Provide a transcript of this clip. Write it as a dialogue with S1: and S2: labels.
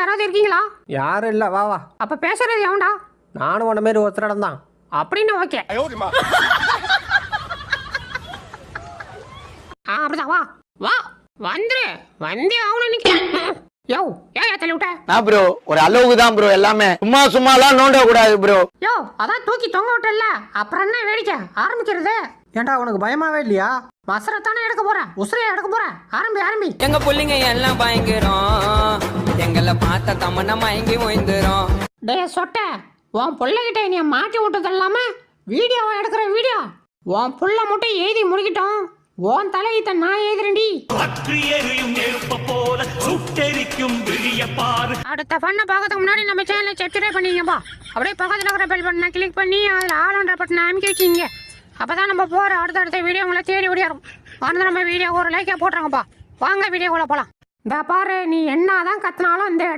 S1: யாராவது இருக்கீங்களா?
S2: யாரும் இல்லை. வா வா.
S1: அப்ப பேசுறது எவன்டா?
S2: நானும் உன்ன மாரி ஒருத்தரிடம் தான்.
S1: அப்படின்னு ஓகே. ஆ அப்படிதான் வா. வா வந்துரு. வந்தே ஆகணும் நிக்க யோ ஏன் தள்ளி விட்ட?
S3: நான் ப்ரோ ஒரு அளவுக்கு தான் ப்ரோ எல்லாமே. சும்மா சும்மாலாம் நோண்ட கூடாது ப்ரோ
S1: யோ அதான் தூக்கி தொங்க விட்டல அப்புறம் என்ன வேடிக்கை? ஆரம்பிக்கிறது?
S2: ஏன்டா உனக்கு பயமாவே இல்லையா?
S1: மசரத்தானே எடுக்க போறேன் உசுரையை எடுக்க போறேன் ஆரம்பி ஆரம்பி.
S4: எங்க புள்ளைங்க எல்லாம் பயங்கரம். எங்களை பார்த்த தமன்னா மயங்கி ஓய்ந்துரும்.
S1: டேய் சொட்ட உன் பிள்ளைகிட்ட என்னைய மாட்டி விட்டது இல்லாம வீடியோவை எடுக்கிற வீடியோ? உன் புள்ள மட்டும் எழுதி முடிக்கிட்டோம் உன் தலையீத்த நான் எழுதுறேன்டி
S5: பற்றி எரியும் நெருப்ப போல சுட்டெரிக்கும் விழிய பாரு.
S1: அடுத்த பண்ண பார்க்கறதுக்கு முன்னாடி நம்ம சேனலை சப்ஸ்கிரைப் பண்ணிங்கப்பா அப்படியே பக்கத்தில் இருக்கிற பெல் பட்டனை கிளிக் பண்ணி அதில் ஆளுன்ற பட்டனை அமைக்க வச்சிங்க அப்போ தான் நம்ம போகிற அடுத்தடுத்த வீடியோ உங்களை தேடி ஓடியாரும் வந்து நம்ம வீடியோ ஒரு லைக்கை போட்டுருங்கப்பா வாங்க வீடியோக்குள்ளே போகலாம் இந்த பாரு நீ என்ன தான் கத்தினாலும் இந்த இடத்துல